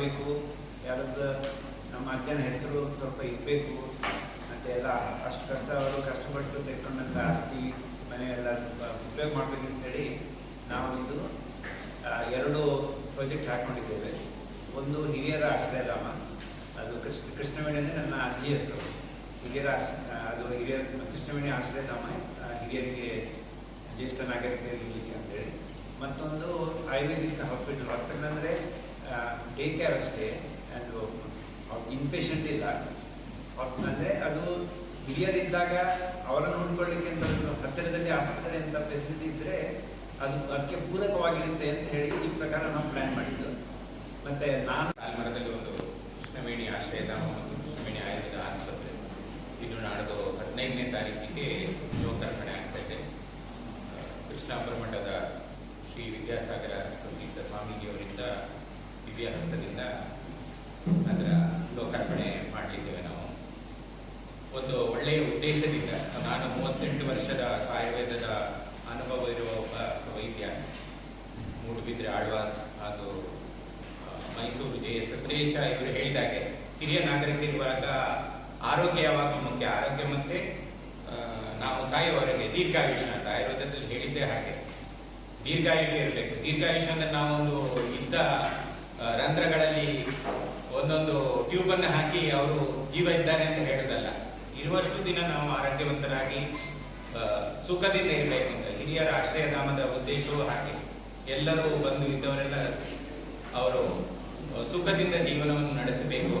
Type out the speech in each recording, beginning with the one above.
ಮಾಡಬೇಕು. ಯಾರದ್ದು ನಮ್ಮ ಅಜ್ಜನ ಹೆಸರು ಸ್ವಲ್ಪ ಇರಬೇಕು. ಮತ್ತೆ ಎಲ್ಲ ಅಷ್ಟು ಕಷ್ಟ ಅವರು ಕಷ್ಟಪಟ್ಟು ತೆಕ್ಕೊಂಡಂಥ ಆಸ್ತಿ ಮನೆಯೆಲ್ಲ ಉಪಯೋಗ ಮಾಡಬೇಕು ಅಂತೇಳಿ ನಾವು ಇದು ಎರಡು ಪ್ರಾಜೆಕ್ಟ್ ಹಾಕೊಂಡಿದ್ದೇವೆ. ಒಂದು ಹಿರಿಯರ ಆಶ್ರಯಧಾಮ. ಅದು ಕೃಷ್ಣ, ಕೃಷ್ಣವೇಣಿ ಅಂದರೆ ನನ್ನ ಅಜ್ಜಿ ಹೆಸರು. ಹಿರಿಯರ ಆಶ್ ಅದು ಹಿರಿಯರ ಕೃಷ್ಣವೇಣಿ ಆಶ್ರಯ ಧಾಮ ಹಿರಿಯರಿಗೆ ಜ್ಯೇಷ್ಠ ನಾಗರಿಕರಿಗೆ ಅಂತೇಳಿ ಮತ್ತೊಂದು ಆಯುರ್ವೇದಿಕ ಹಾಸ್ಪಿಟಲ್ ಹಾಸ್ಪಿಟಲ್ ಅಂದರೆ ಡೇ ಕೇರ್ ಅಷ್ಟೇ. ಅದು ಇನ್ಪೇಷಂಟ್ ಇಲ್ಲ. ಅಂದರೆ ಅದು ಹಿರಿಯರಿದ್ದಾಗ ಅವರನ್ನು ನೋಡ್ಕೊಳ್ಳಿಕ್ಕೆ ಅಂತ ಹತ್ತಿರದಲ್ಲಿ ಆಸ್ಪತ್ರೆ ಅಂತ ಫೆಸಿಲಿಟಿ ಇದ್ದರೆ ಅದು ಅದಕ್ಕೆ ಪೂರಕವಾಗಿರುತ್ತೆ ಅಂತ ಹೇಳಿ ಈ ಪ್ರಕಾರ ನಾವು ಪ್ಲ್ಯಾನ್ ಮಾಡಿದ್ದು. ಮತ್ತು ನಾನು ಆಲ್ಮರದಲ್ಲಿ ಒಂದು ಕೃಷ್ಣವೇಣಿ ಆಶ್ರಯಧಾಮ ಮತ್ತು ಕೃಷ್ಣವೇಣಿ ಆಯುರ್ವೇದ ಆಸ್ಪತ್ರೆ. ಇದು ನಾಡ್ದು ಹದಿನೈದನೇ ತಾರೀಕಿಗೆ ಲೋಕಾರ್ಪಣೆ ಆಗ್ತಾ ಇದೆ. ಆ, ಕೃಷ್ಣಾಪುರ ಮಠದ ಶ್ರೀ ವಿದ್ಯಾಸಾಗರ ಸ್ವಾಮೀಜಿಯವರಿಂದ ದಿವ್ಯ ಹಸ್ತದಿಂದ ಅದರ ಲೋಕಾರ್ಪಣೆ ಮಾಡಲಿದ್ದೇವೆ ನಾವು. ಒಂದು ಒಳ್ಳೆಯ ಉದ್ದೇಶದಿಂದ ನಾನು ಮೂವತ್ತೆಂಟು ವರ್ಷದ ಆಯುರ್ವೇದದ ಅನುಭವ ಇರುವ ಒಬ್ಬ ವೈದ್ಯ ಮೂಡುಬಿದ್ರೆ ಆಳ್ವಾಸ್ ಹಾಗೂ ಮೈಸೂರು ಜೆ ಎಸ್ ಎಸ್. ಇವರು ಹೇಳಿದಾಗೆ ಹಿರಿಯ ನಾಗರಿಕರಿರುವಾಗ ಆರೋಗ್ಯ ಯಾವಾಗ ಮುಖ್ಯ? ಆರೋಗ್ಯ ಮತ್ತೆ ನಾವು ಸಾಯುವವರೆಗೆ ದೀರ್ಘಾಯುಷ್ಯ ಅಂತ ಆಯುರ್ವೇದದಲ್ಲಿ ಹೇಳಿದ್ದೇ ಹಾಗೆ. ದೀರ್ಘಾಯುಷ್ಯ ಇರಬೇಕು. ದೀರ್ಘಾಯುಷ್ಯ ಅಂದ್ರೆ ನಾವೊಂದು ಇದ್ದ ರಂಧ್ರಗಳಲ್ಲಿ ಒಂದೊಂದು ಟ್ಯೂಬನ್ನು ಹಾಕಿ ಅವರು ಜೀವ ಇದ್ದಾರೆ ಅಂತ ಹೇಳೋದಲ್ಲ. ಇರುವಷ್ಟು ದಿನ ನಾವು ಆರೋಗ್ಯವಂತರಾಗಿ ಸುಖದಿಂದ ಇರಬೇಕು ಅಂತ. ಹಿರಿಯರ ಆಶ್ರಯಧಾಮದ ಉದ್ದೇಶವೂ ಹಾಗೆ. ಎಲ್ಲರೂ ಬಂದು ಇದ್ದವರೆಲ್ಲ ಅವರು ಸುಖದಿಂದ ಜೀವನವನ್ನು ನಡೆಸಬೇಕು.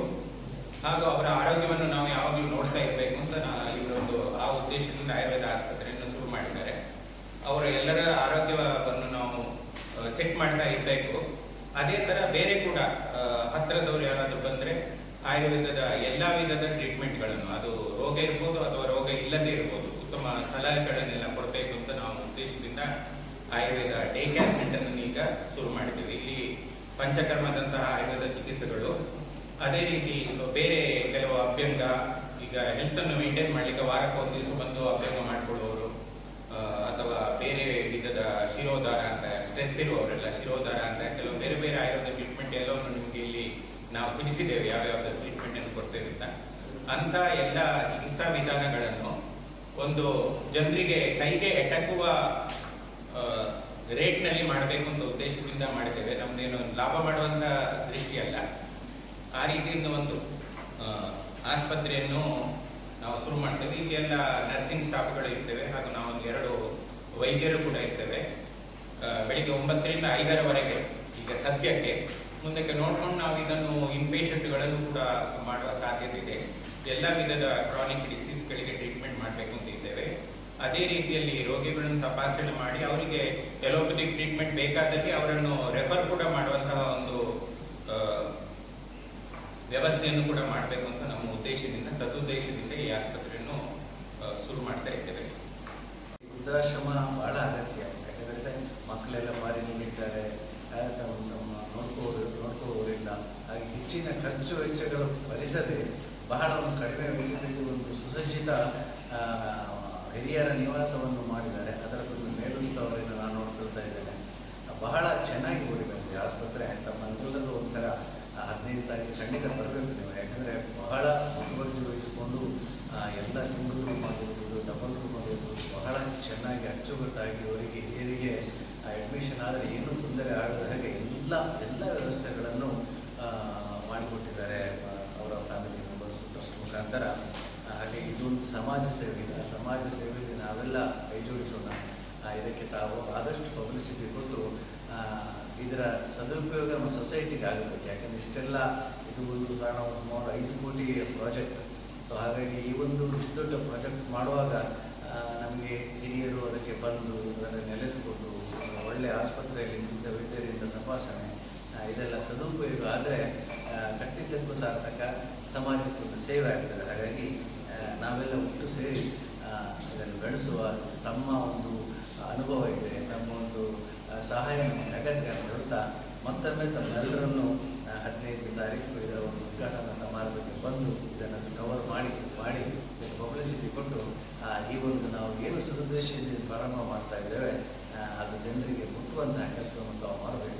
ಹಾಗೂ ಅವರ ಆರೋಗ್ಯವನ್ನು ನಾವು ಯಾವಾಗಲೂ ನೋಡ್ತಾ ಇರಬೇಕು ಅಂತ ನಾ ಇವರೊಂದು ಆ ಉದ್ದೇಶದಿಂದ ಆಯುರ್ವೇದ ಆಸ್ಪತ್ರೆಯನ್ನು ಶುರು ಮಾಡಿದ್ದಾರೆ. ಅವರ ಎಲ್ಲರ ಆರೋಗ್ಯವನ್ನು ನಾವು ಚೆಕ್ ಮಾಡ್ತಾ ಇರಬೇಕು. ಅದೇ ತರ ಬೇರೆ ಕೂಡ ಹತ್ತಿರದವರು ಯಾರಾದರೂ ಬಂದ್ರೆ ಆಯುರ್ವೇದದ ಎಲ್ಲ ವಿಧದ ಟ್ರೀಟ್ಮೆಂಟ್ಗಳನ್ನು ಅದು ರೋಗ ಇರ್ಬೋದು ಅಥವಾ ರೋಗ ಇಲ್ಲದೇ ಇರ್ಬೋದು, ಉತ್ತಮ ಸಲಹೆಗಳನ್ನೆಲ್ಲ ಕೊಡಬೇಕು ಅಂತ ನಾವು ಉದ್ದೇಶದಿಂದ ಆಯುರ್ವೇದ ಡೇ ಕೇರ್ ಸೆಂಟರ್ ಅನ್ನು ಈಗ ಶುರು ಮಾಡಿದ್ದೀವಿ. ಇಲ್ಲಿ ಪಂಚಕರ್ಮದಂತಹ ಆಯುರ್ವೇದ ಚಿಕಿತ್ಸೆಗಳು. ಅದೇ ರೀತಿ ಬೇರೆ ಕೆಲವು ಅಭ್ಯಂಗ, ಈಗ ಹೆಲ್ತ್ ಅನ್ನು ಮೇಂಟೈನ್ ಮಾಡ್ಲಿಕ್ಕೆ ವಾರಕ್ಕೆ ಒಂದು ದಿವಸ ಬಂದು ಅಭ್ಯಂಗ ಮಾಡಿಕೊಳ್ಳುವವರು ಅಥವಾ ಬೇರೆ ವಿಧದ ಶಿರೋಧಾರ ಅಂತ ಸ್ಟ್ರೆಸ್ ಇರುವವರೆಲ್ಲ, ಶಿರೋಧಾರ ಅಂತ ಕೆಲವು ಬೇರೆ ಬೇರೆ ಆಯುರ್ವೇದ ಟ್ರೀಟ್ಮೆಂಟ್ ಎಲ್ಲವನ್ನು ನಿಮಗೆ ಇಲ್ಲಿ ನಾವು ತಿಳಿಸಿದ್ದೇವೆ, ಯಾವ್ಯಾವ ಟ್ರೀಟ್ಮೆಂಟ್ ಅನ್ನು ಕೊಡ್ತೇವೆ ಅಂತ. ಅಂತ ಎಲ್ಲ ಚಿಕಿತ್ಸಾ ವಿಧಾನಗಳನ್ನು ಒಂದು ಜನರಿಗೆ ಕೈಗೆ ಎಟಕುವ ರೇಟ್ನಲ್ಲಿ ಮಾಡಬೇಕು ಅಂತ ಉದ್ದೇಶದಿಂದ ಮಾಡಿದ್ದೇವೆ ನಮ್ದೇನು ಲಾಭ ಮಾಡುವಂತ ದೃಷ್ಟಿಯಲ್ಲ ಆ ರೀತಿಯಿಂದ ಒಂದು ಆಸ್ಪತ್ರೆಯನ್ನು ನಾವು ಶುರು ಮಾಡ್ತೇವೆ. ಎಲ್ಲ ನರ್ಸಿಂಗ್ ಸ್ಟಾಫ್ಗಳು ಇರ್ತೇವೆ ಹಾಗೂ ನಾವೊಂದು ಎರಡು ವೈದ್ಯರು ಕೂಡ ಇರ್ತೇವೆ. ಬೆಳಿಗ್ಗೆ ಒಂಬತ್ತರಿಂದ ಐದರವರೆಗೆ ಈಗ ಸದ್ಯಕ್ಕೆ, ಮುಂದಕ್ಕೆ ನೋಡ್ಕೊಂಡು ನಾವು ಇದನ್ನು ಇನ್ಪೇಷಂಟ್ಗಳನ್ನು ಕೂಡ ಮಾಡುವ ಸಾಧ್ಯತೆ ಇದೆ ಎಲ್ಲ ವಿಧದ ಕ್ರಾನಿಕ್ ಡಿಸೀಸ್ಗಳಿಗೆ ಟ್ರೀಟ್ಮೆಂಟ್ ಮಾಡಬೇಕು ಅಂತ ಇದ್ದೇವೆ. ಅದೇ ರೀತಿಯಲ್ಲಿ ರೋಗಿಗಳನ್ನು ತಪಾಸಣೆ ಮಾಡಿ ಅವರಿಗೆ ಎಲೋಪತಿಕ್ ಟ್ರೀಟ್ಮೆಂಟ್ ಬೇಕಾದಲ್ಲಿ ಅವರನ್ನು ರೆಫರ್ ಕೂಡ ಮಾಡುವಂತಹ ಒಂದು ವ್ಯವಸ್ಥೆಯನ್ನು ಕೂಡ ಮಾಡಬೇಕು ಅಂತ ನಮ್ಮ ಉದ್ದೇಶದಿಂದ, ಸದುದ್ದೇಶದಿಂದ ಈ ಆಸ್ಪತ್ರೆಯನ್ನು ಶುರು ಮಾಡ್ತಾ ಇದ್ದೇವೆ. ವೃದ್ಧಾಶ್ರಮ ಬಹಳ ಅಗತ್ಯ ಯಾಕಂದರೆ ಮಕ್ಕಳೆಲ್ಲ ಮಾರಿನಲ್ಲಿದ್ದಾರೆ ತಮ್ಮ ತಮ್ಮ ನೋಡ್ಕೋರು ನೋಡ್ಕೋವರಿಲ್ಲ ಹಾಗೆ ಹೆಚ್ಚಿನ ಖರ್ಚು ವೆಚ್ಚಗಳು ಭರಿಸದೆ ಬಹಳ ಒಂದು ಕಡಿಮೆ ವೆಚ್ಚದಲ್ಲಿ ಒಂದು ಸುಸಜ್ಜಿತ ಹಿರಿಯರ ನಿವಾಸವನ್ನು ಮಾಡಿದ್ದಾರೆ. ಅದರ ಒಂದು ಮೇಲುಸ್ತವರನ್ನು ನಾನು ನೋಡ್ಕೊಳ್ತಾ ಇದ್ದೇನೆ. ಬಹಳ ಚೆನ್ನಾಗಿ ಓಡಿದೆ ಆಸ್ಪತ್ರೆ. ತಮ್ಮೆಲ್ಲರೂ ಒಂದ್ಸಲ ಹದಿನೈದು ತಾರೀಕು ಖಂಡಿತ ಬರಬೇಕು ನೀವು. ಯಾಕಂದರೆ ಬಹಳ ಮುತುವರ್ಜಿ ವಹಿಸಿಕೊಂಡು ಎಲ್ಲ ಸಿಂಗಲ್ ರೂಮ್ ಆಗಿರ್ಬೋದು ಡಬಲ್ ರೂಮ್ ಆಗಿರ್ಬೋದು ಬಹಳ ಚೆನ್ನಾಗಿ ಅಚ್ಚುಕಟ್ಟಾಗಿ ಅವರಿಗೆ ಹಿರಿಯರಿಗೆ ಅಡ್ಮಿಷನ್ ಆದರೆ ಏನೂ ತೊಂದರೆ ಆಗದ ಹಾಗೆ ಎಲ್ಲ ಎಲ್ಲ ಇದೊಂದು ಸಮಾಜ ಸೇವೆ ಆ ಸಮಾಜ ಸೇವೆಯಲ್ಲಿ ನಾವೆಲ್ಲ ಕೈ ಜೋಡಿಸೋಣ ಇದಕ್ಕೆ ತಾವು ಆದಷ್ಟು ಪಬ್ಲಿಸಿಟಿ ಕೊಟ್ಟು ಇದರ ಸದುಪಯೋಗ ನಮ್ಮ ಸೊಸೈಟಿಗೆ ಆಗಬೇಕು. ಯಾಕಂದ್ರೆ ಇಷ್ಟೆಲ್ಲ ಇದು ಒಂದು ಕಾರಣ ಒಂದು ಐದು ಕೋಟಿ ಪ್ರಾಜೆಕ್ಟ್. ಸೊ, ಹಾಗಾಗಿ ಈ ಒಂದು ಇಷ್ಟು ದೊಡ್ಡ ಪ್ರಾಜೆಕ್ಟ್ ಮಾಡುವಾಗ ನಮಗೆ ಹಿರಿಯರು ಅದಕ್ಕೆ ಬಂದು ಅದನ್ನು ನೆಲೆಸಿಕೊಂಡು ಒಳ್ಳೆ ಒಳ್ಳೆಯ ಆಸ್ಪತ್ರೆಯಲ್ಲಿ ನಿಂತ ವೈದ್ಯರಿಂದ ತಪಾಸಣೆ ಇದೆಲ್ಲ ಸದುಪಯೋಗ. ಆದರೆ ಕಟ್ಟಿದ್ದಕ್ಕೂ ಸಾರ್ಥಕ ಸಮಾಜಕ್ಕೊಂದು ಸೇವೆ ಆಗ್ತದೆ. ನಾವೆಲ್ಲ ಒಟ್ಟು ಸೇರಿ ಅದನ್ನು ಬೆಳೆಸುವ ತಮ್ಮ ಒಂದು ಅನುಭವ ಇದೆ, ತಮ್ಮ ಒಂದು ಸಹಾಯ ನಮಗೆ ಅಗತ್ಯ ಅಂತ ಹೇಳ್ತಾ ಮತ್ತೊಮ್ಮೆ ತಮ್ಮೆಲ್ಲರನ್ನು ಹದಿನೈದು ತಾರೀಕು ಇದರ ಒಂದು ಉದ್ಘಾಟನಾ ಸಮಾರಂಭಕ್ಕೆ ಬಂದು ಇದನ್ನು ಕವರ್ ಮಾಡಿ ಮಾಡಿ ಪಬ್ಲಿಸಿಟಿ ಕೊಟ್ಟು ಈ ಒಂದು ನಾವು ಏನು ಸದುದ್ದೇಶದಿಂದ ಪ್ರಾರಂಭ ಮಾಡ್ತಾ ಇದ್ದೇವೆ ಅದು ಜನರಿಗೆ ಮುಟ್ಟುವಂತಹ ಕೆಲಸವನ್ನು ತಾವು ಮಾಡಬೇಕು